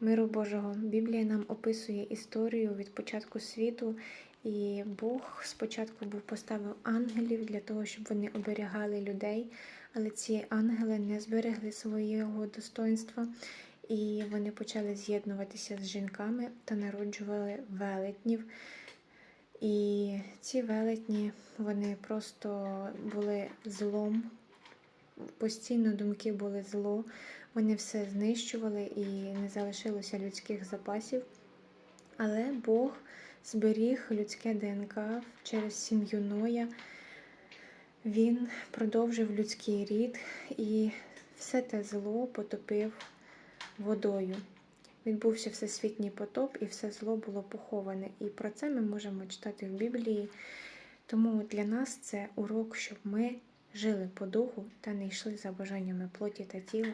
Миру Божого. Біблія нам описує історію від початку світу, і Бог спочатку був поставив ангелів для того, щоб вони оберігали людей, але ці ангели не зберегли свого достоинства, і вони почали з'єднуватися з жінками та народжували велетнів. І ці велетні вони просто були злом, постійно думки були зло, вони все знищували і не залишилося людських запасів. Але Бог зберіг людське ДНК через сім'ю Ноя. Він продовжив людський рід і все те зло потопив водою. Відбувся всесвітній потоп, і все зло було поховане. І про це ми можемо читати в Біблії. Тому для нас це урок, щоб ми жили по духу та не йшли за бажаннями плоті та тіла.